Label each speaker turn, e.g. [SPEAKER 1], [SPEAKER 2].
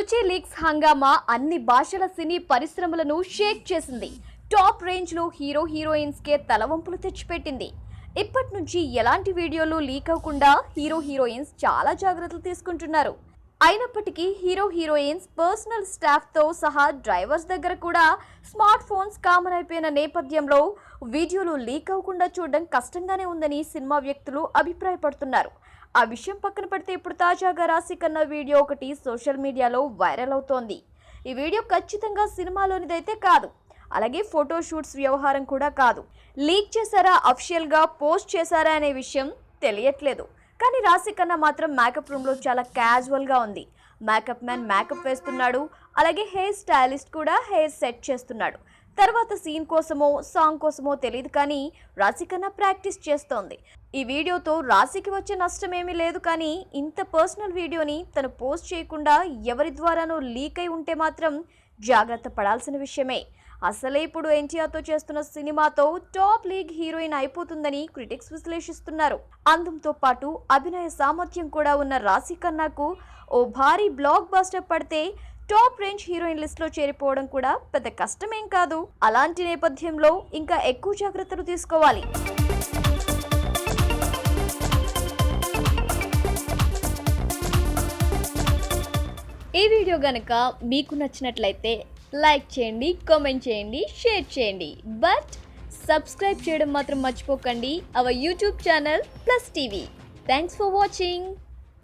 [SPEAKER 1] సూచి లీక్స్ హంగామా అన్ని భాషల సినీ పరిశ్రమలను షేక్ చేసింది. టాప్ రేంజ్లో హీరో హీరోయిన్స్ కే తలవంపులు తెచ్చిపెట్టింది. ఇప్పటి నుంచి ఎలాంటి వీడియోలు లీక్ అవ్వకుండా హీరో హీరోయిన్స్ చాలా జాగ్రత్తలు తీసుకుంటున్నారు. అయినప్పటికీ హీరో హీరోయిన్స్ పర్సనల్ స్టాఫ్తో సహా డ్రైవర్స్ దగ్గర కూడా స్మార్ట్ ఫోన్స్ కామన్ అయిపోయిన నేపథ్యంలో వీడియోలు లీక్ అవ్వకుండా చూడడం కష్టంగానే ఉందని సినిమా వ్యక్తులు అభిప్రాయపడుతున్నారు. ఆ విషయం పక్కన పెడితే ఇప్పుడు తాజాగా రాసి కన్న వీడియో ఒకటి సోషల్ మీడియాలో వైరల్ అవుతోంది. ఈ వీడియో ఖచ్చితంగా సినిమాలోనిదైతే కాదు. అలాగే ఫోటోషూట్స్ వ్యవహారం కూడా కాదు. లీక్ చేశారా అఫిషియల్గా పోస్ట్ చేశారా అనే విషయం తెలియట్లేదు. కానీ రాశి కన్నా మాత్రం మేకప్ రూమ్లో చాలా క్యాజువల్గా ఉంది. మేకప్ మ్యాన్ మేకప్ వేస్తున్నాడు. అలాగే హెయిర్ స్టైలిస్ట్ కూడా హెయిర్ సెట్ చేస్తున్నాడు. తర్వాత సీన్ కోసమో సాంగ్ కోసమో తెలియదు కానీ రాశికన్నా ప్రాక్టీస్ చేస్తోంది. ఈ వీడియోతో రాశికి వచ్చే నష్టం ఏమీ లేదు కానీ ఇంత పర్సనల్ వీడియోని తను పోస్ట్ చేయకుండా ఎవరి ద్వారానో లీక్ అయి ఉంటే మాత్రం జాగ్రత్త పడాల్సిన విషయమే. అసలే ఇప్పుడు ఎన్టీఆర్తో చేస్తున్న సినిమాతో టాప్ లీగ్ హీరోయిన్ అయిపోతుందని క్రిటిక్స్ విశ్లేషిస్తున్నారు. అందంతో పాటు అభినయ సామర్థ్యం కూడా ఉన్న రాశి కన్నాకు ఓ భారీ బ్లాక్ బాస్టర్ పడితే టాప్ రేంజ్ హీరోయిన్ లిస్ట్లో చేరిపోవడం కూడా పెద్ద కష్టమేం కాదు. అలాంటి నేపథ్యంలో ఇంకా ఎక్కువ జాగ్రత్తలు తీసుకోవాలి. ఈ వీడియో కనుక మీకు నచ్చినట్లయితే లైక్ చేయండి కామెంట్ చేయండి షేర్ చేయండి. బట్ సబ్స్క్రైబ్ చేయడం మాత్రం మర్చిపోకండి. Our YouTube channel plus TV. Thanks for watching.